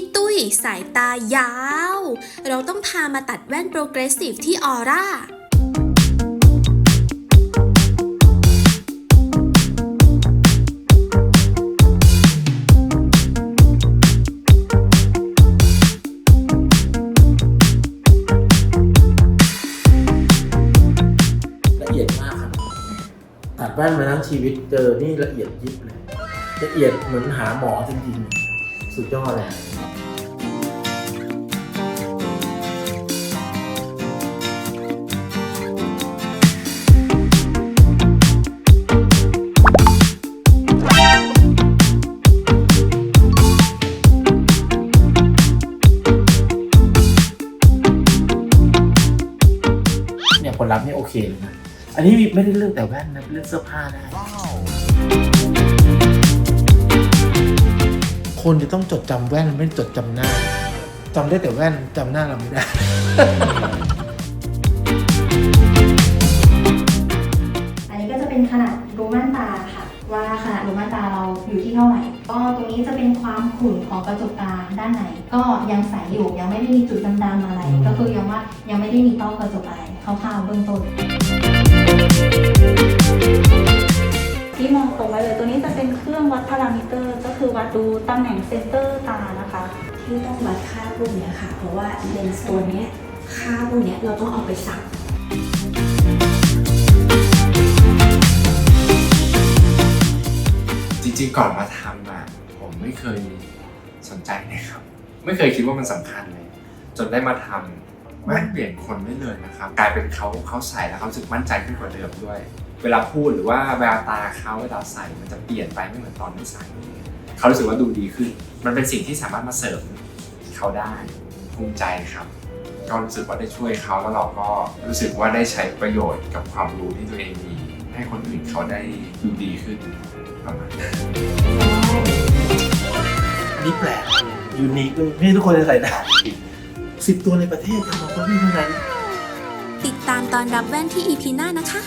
พี่ตุ้ยสายตายาว เราต้องพามาตัดแว่นโปรเกรสซีฟที่ออร่าละเอียดมากครับตัดแว่นมาทั้งชีวิตเจอนี่ละเอียดยิบเลย ละเอียดเหมือนหาหมอจริงๆ สุดยอดเลยเนี่ยผลลัพธ์นี่โอเคเลยนะ อันนี้ไม่ได้เลือกแต่แว่นนะเลือกเสื้อผ้าได้ คนจะต้องจดจำแว่นไม่จดจำหน้าจำได้แต่แว่นจำหน้าเราไม่ได้ อันนี้ก็จะเป็นขนาดรูม่านตาค่ะ ว่าขนาดรูม่านตาเราอยู่ที่เท่าไหร่ ก็ตรงนี้จะเป็นความขุ่นของกระจกตาด้านในก็ยังใสอยู่ยังไม่ได้มีจุดดำๆอะไรอืมก็คือยังว่ายังไม่ได้มีต้อกระจกอะไรคร่าวๆเบื้องต้น ที่มองตรงไว้เลยตัวนี้จะเป็นเครื่องวัดพารามิเตอร์ ก็คือวัดดูตำแหน่งเซนเตอร์ตานะคะ ที่ต้องวัดค่าพวกเนี้ยค่ะ เพราะว่าเลนส์ตัวเนี้ยค่าพวกเนี้ยเราต้องเอาไปสั่งจริงๆก่อนมาทำอะผมไม่เคยสนใจนะครับ ไม่เคยคิดว่ามันสำคัญเลย จนได้มาทำแม่งเปลี่ยนคนไม่เลยนะครับ กลายเป็นเขาเขาใส่แล้วเขารู้สึกมั่นใจขึ้นกว่าเดิมด้วย เวลาพูดหรือว่าแววตาเขาเวลาใส่มันจะเปลี่ยนไปไม่เหมือนตอนไม่ใส่เขารู้สึกว่าดูดีขึ้น มันเป็นสิ่งที่สามารถมาเสริมเขาได้ภูมิใจครับ ก็รู้สึกว่าได้ช่วยเขาแล้วเราก็รู้สึกว่าได้ใช้ประโยชน์กับความรู้ที่ตัวเองมี ให้คนอื่นเขาได้ดูดีขึ้นประมาณนั้นนี่แปลกยูนิคไม่ใช่ทุกคนจะใส่ได้สิบตัวในประเทศทำมาเพราะพี่เท่านั้นติดตามตอนรับแว่นที่ EP หน้านะคะ